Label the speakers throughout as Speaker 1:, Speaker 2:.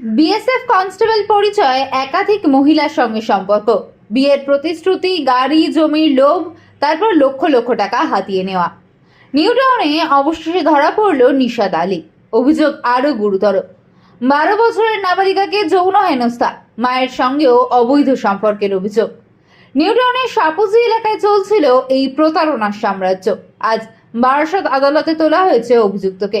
Speaker 1: BSF constable পরিচয় একাধিক মহিলার সঙ্গে সম্পর্ক। বিয়ের প্রতিশ্রুতি, গাড়ি জমির লোভ, তারপর লক্ষ লক্ষ টাকা হাতিয়ে নেওয়া। নিউ টাউনে অবশেষে ধরা পড়ল নিশাদ আলী। অভিযোগ আরও গুরুতর। বারো বছরের নাবালিকাকে যৌন হেনস্থা, মায়ের সঙ্গেও অবৈধ সম্পর্কের অভিযোগ। নিউ টাউনের সাপুজি এলাকায় চলছিল এই প্রতারণার সাম্রাজ্য। আজ বারাসত আদালতে তোলা হয়েছে অভিযুক্তকে।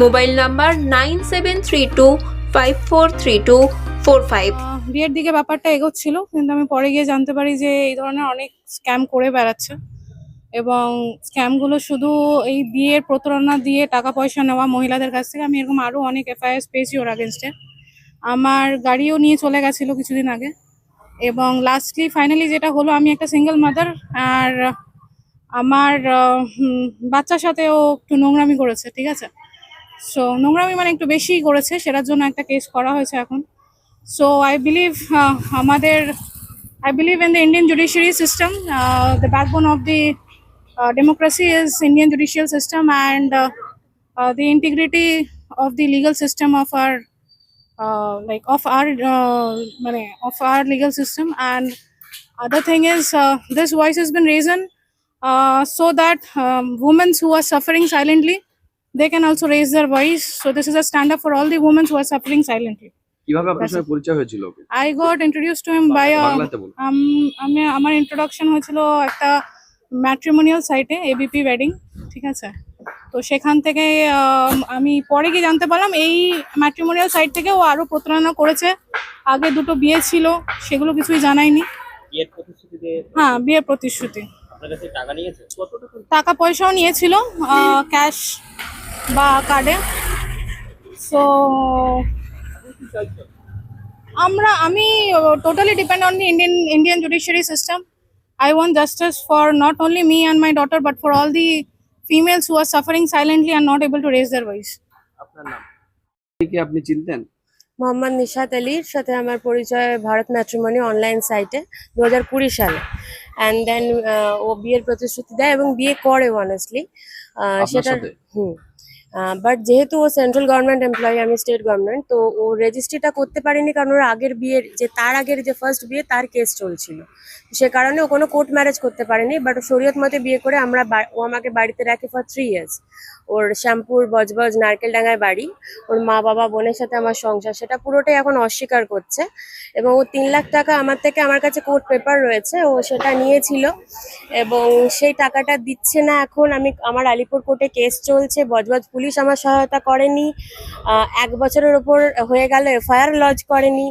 Speaker 2: mobile number nine seven three two five four three two four
Speaker 3: five. বিয়ের দিকে ব্যাপারটা এগোচ্ছিল, কিন্তু আমি পরে গিয়ে জানতে পারি যে এই ধরনের অনেক স্ক্যাম করে বেড়াচ্ছে। এবং স্ক্যামগুলো শুধু এই বিয়ের প্রতারণা দিয়ে টাকা পয়সা নেওয়া মহিলাদের কাছ থেকে, আমি এরকম আরও অনেক এফআইআর পেয়েছি ওর আগেনস্টে আমার গাড়িও নিয়ে চলে গেছিল কিছুদিন আগে। এবং লাস্টলি ফাইনালি যেটা হলো, আমি একটা সিঙ্গেল মাদার আর আমার বাচ্চার সাথে ও একটু নোংরামি করেছে, ঠিক আছে? সো নোংরামি মানে একটু বেশিই করেছে সেটার জন্য একটা কেস করা হয়েছে এখন So I believe uh, আমাদের I believe in the Indian judiciary system. Uh, the backbone of the uh, democracy is Indian judicial system and uh, uh, the integrity of the legal system of our uh, like of our uh, মানে, of our legal system and other thing is uh, this voice has been raised uh, so that um, women who are suffering silently they can also raise their voice. So this is a stand up for all the women who are suffering silently.
Speaker 4: কীভাবে আপনার সঙ্গে পরিচয় হয়েছিল ওকে?
Speaker 3: I got introduced to him by a um, আমি আমার introduction হয়েছিল একটা matrimonial সাইটে এবিপি ওয়েডিং ঠিক আছে? তো সেখান থেকে আম, আমি পরে গিয়ে জানতে পারলাম এই ম্যাট্রিমোনিয়াল সাইট থেকে ও আরও প্রতারণা করেছে। আগে দুটো বিয়ে ছিল সেগুলো কিছুই জানায়নি। হ্যাঁ বিয়ের প্রতিশ্রুতি।
Speaker 5: আপনার কাছে টাকা নিয়েছে? কত টাকা
Speaker 3: টাকা পয়সাও নিয়েছিল ক্যাশ বা কার্ডে। সো আমরা আমি totally depend on the Indian Indian judiciary system I want justice for not only me and my daughter but for all the females who are suffering silently are not able to raise their voice
Speaker 4: আপনার নাম? কি আপনি চিনতেন?
Speaker 6: মোহাম্মদ নিশাত আলীর সাথে আমার পরিচয় Bharat matrimony online সাইটে দু হাজার কুড়ি সালে। অ্যান্ড দেন ও বিয়ের প্রতিশ্রুতি দেয় এবং বিয়ে করে অনেস্টলি
Speaker 4: সেটা
Speaker 6: হুম। বাট যেহেতু ও সেন্ট্রাল গভর্নমেন্ট এমপ্লয়ি আমি স্টেট গভর্নমেন্ট তো ও রেজিস্ট্রিটা করতে পারেনি কারণ ওর আগের বিয়ের যে, তার আগের যে ফার্স্ট বিয়ে, তার কেস চলছিল। সে কারণে ও কোনো কোর্ট ম্যারেজ করতে পারেনি বাট শরীয়ত মতে বিয়ে করে আমরা ও আমাকে বাড়িতে রাখে ফর থ্রি ইয়ার্স ওর শ্যামপুর, বজবজ নারকেলডাঙ্গায় বাড়ি, ওর মা বাবা, বোনের সাথে আমার সংসার, সেটা পুরোটাই এখন অস্বীকার করছে। এবং ও তিন লাখ টাকা আমার থেকে আমার কাছে কোর্ট পেপার রয়েছে, ও সেটা নিয়েছিল। এবং সেই টাকাটা দিচ্ছে না এখন, আমি, আমার আলিপুর কোর্টে কেস চলছে, বজবজ পুলিশ আমার সহায়তা করেনি। এক বছরের ওপর হয়ে গেল, এফআইআর লজ করেনি।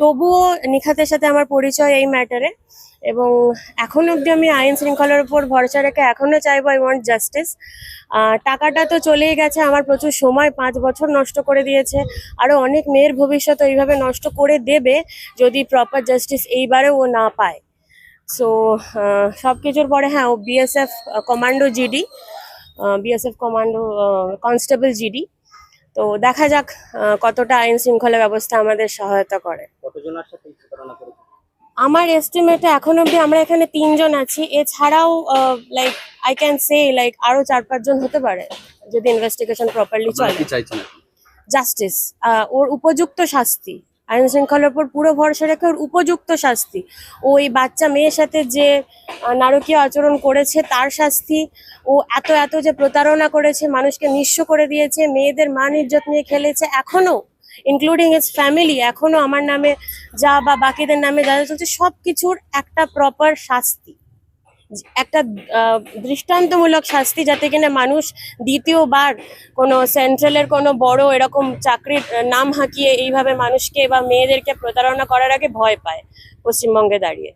Speaker 6: তবুও নিখাতের সাথে আমার পরিচয় এই ম্যাটারে এবং এখন অবধি আমি আইন শৃঙ্খলার উপর ভরসা রেখে এখনও চাইব আই ওয়ান্ট জাস্টিস টাকাটা তো চলেই গেছে, আমার প্রচুর সময়, পাঁচ বছর নষ্ট করে দিয়েছে। আরও অনেক মেয়ের ভবিষ্যৎ এইভাবে নষ্ট করে দেবে যদি প্রপার জাস্টিস এইবারেও ও না পায়। সো সব কিছুর পরে হ্যাঁ ও BSF commando GD BSF commando constable GD তো দেখা যাক কতটা আইন শৃঙ্খলা ব্যবস্থা আমাদের সহায়তা করে। আমার এস্টিমেটে এখন অবধি আমরা এখানে তিনজন আছি। এছাড়াও like I can say like আরও চার পাঁচজন হতে পারে যদি ইনভেস্টিগেশন প্রপারলি চলে। জাস্টিস ওর উপযুক্ত শাস্তি। আইন শৃঙ্খলার উপর পুরো ভরসা রেখে ওর উপযুক্ত শাস্তি। ও এই বাচ্চা মেয়ের সাথে যে নারকীয় আচরণ করেছে, তার শাস্তি। ও এত এত যে প্রতারণা করেছে, মানুষকে নিঃস্ব করে দিয়েছে, মেয়েদের মান ইজ্জত নিয়ে খেলেছে এখনও ইনক্লুডিং ইটস ফ্যামিলি এখনও আমার নামে যা বা বাকিদের নামে যা চলছে সব কিছুর একটা প্রপার শাস্তি। একটা দৃষ্টান্তমূলক শাস্তি যাতে কিনা মানুষ দ্বিতীয়বার কোনো সেন্ট্রালের কোনো বড় এরকম চাকরির নাম হাঁকিয়ে এইভাবে মানুষকে বা মেয়েদেরকে প্রতারণা করার আগে ভয় পায় পশ্চিমবঙ্গে দাঁড়িয়ে।